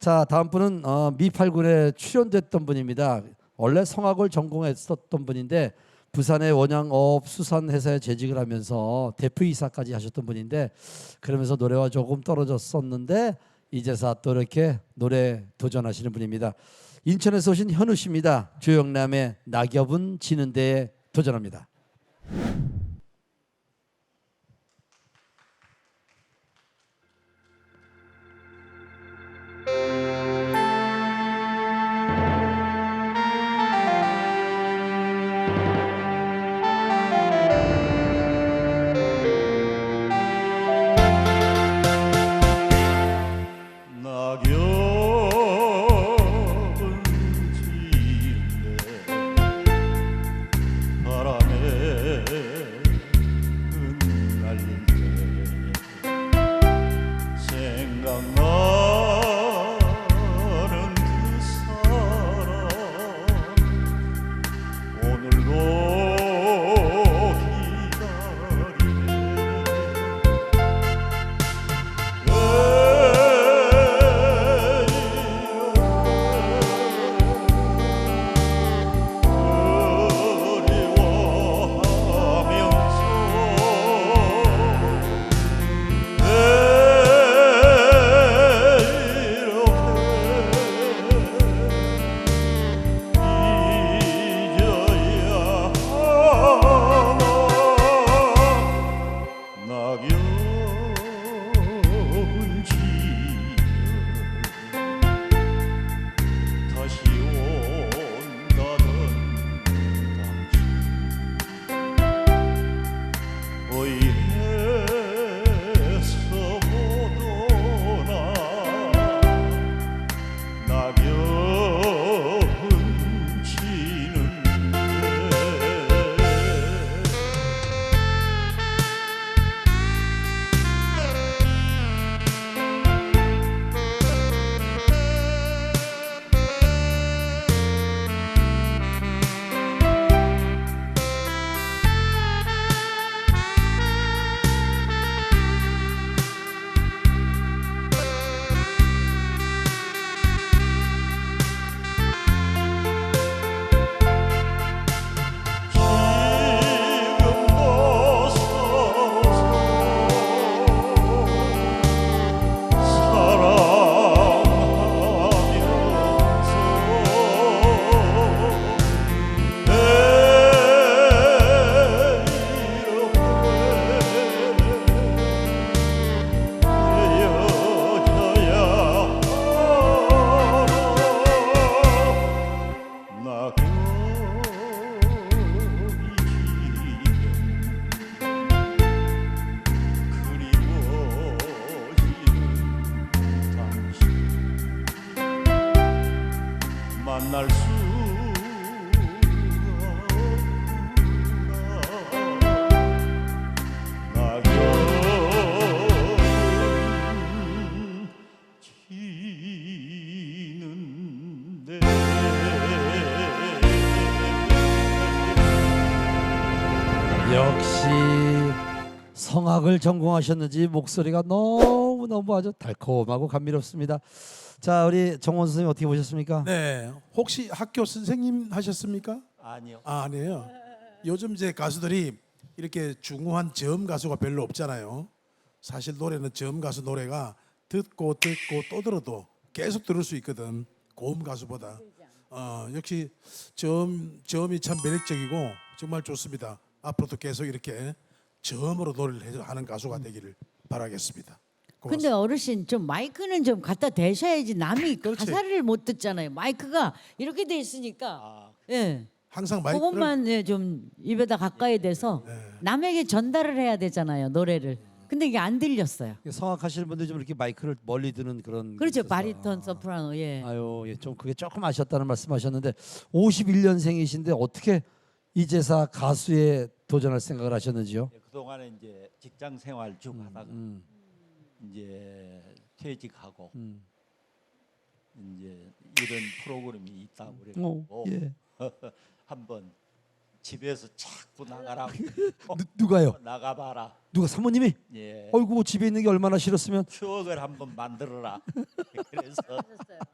자 다음 분은 어, 미팔군에 출연됐던 분입니다. 원래 성악을 전공했었던 분인데 부산의 원양어업 수산회사에 재직을 하면서 대표이사까지 하셨던 분인데 그러면서 노래와 조금 떨어졌었는데 이제서 또 이렇게 노래 도전하시는 분입니다. 인천에서 오신 현우 씨입니다. 조영남의 낙엽은 지는 데에 도전합니다. 만날 지는데 역시 성악을 전공하셨는지 목소리가 너무 너무 아주 달콤하고 감미롭습니다. 자 우리 정원 선생님 어떻게 보셨습니까? 네. 혹시 학교 선생님 하셨습니까? 아니요. 아, 아니에요. 요즘 이제 가수들이 이렇게 중후한 저음 가수가 별로 없잖아요. 사실 노래는 저음 가수 노래가 듣고 듣고 또 들어도 계속 들을 수 있거든. 고음 가수보다. 어, 역시 저음 저음이 참 매력적이고 정말 좋습니다. 앞으로도 계속 이렇게 저음으로 노래를 해- 하는 가수가 되기를 바라겠습니다. 근데. 어르신 좀 마이크는 좀 갖다 대셔야지 남이 그렇지. 가사를 못 듣잖아요. 마이크가 이렇게 돼 있으니까 아, 예. 항상 마이크를 그것만 예, 좀 입에다 가까이 대서 네. 남에게 전달을 해야 되잖아요 노래를. 근데 이게 안 들렸어요. 성악하시는 분들 좀 이렇게 마이크를 멀리 드는 그런 게 그렇죠 있어서. 바리톤 소프라노 예. 아유 예, 좀 그게 조금 아쉬웠다는 말씀하셨는데 51년생이신데 어떻게 이제사 가수에 도전할 생각을 하셨는지요? 예, 그동안에 이제 직장 생활 쭉 하다가 음, 이제 퇴직하고 음. 이제 이런 프로그램이 있다고 어, 그래가지고 예. 한번 집에서 자꾸 나가라고 누, 누가요? 나가봐라. 누가 사모님이? 예. 어이구 집에 있는 게 얼마나 싫었으면 추억을 한번 만들어라. 그래서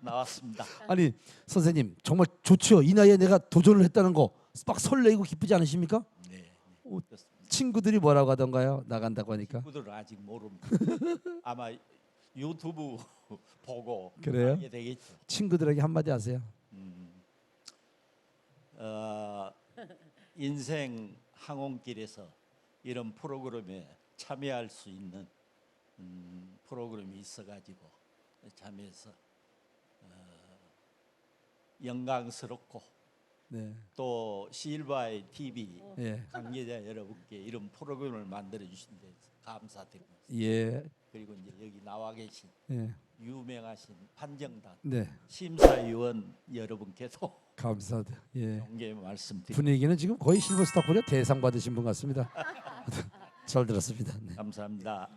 나왔습니다. 아니 선생님 정말 좋죠. 이 나이에 내가 도전을 했다는 거 막 설레이고 기쁘지 않으십니까? 네. 어, 그렇습니다. 친구들이 뭐라고 하던가요? 나간다고 하니까. 친구들은 아직 모릅니다. 아마 유튜브 보고 그래요? 알게 되겠죠. 친구들에게 한마디 하세요. 어, 인생 항공길에서 이런 프로그램에 참여할 수 있는 음, 프로그램이 있어가지고 참여해서 어, 영광스럽고 네. 또 실바의 TV 예. 관계자 여러분께 이런 프로그램을 만들어 주신 데 감사드립니다. 예. 그리고 이제 여기 나와 계신 예. 유명하신 판정단 네. 심사위원 여러분께도 감사합니다. 예. 경계 말씀드립니다. 분위기는 지금 거의 실버스타 코리아 대상 받으신 분 같습니다. 잘 들었습니다. 네. 감사합니다.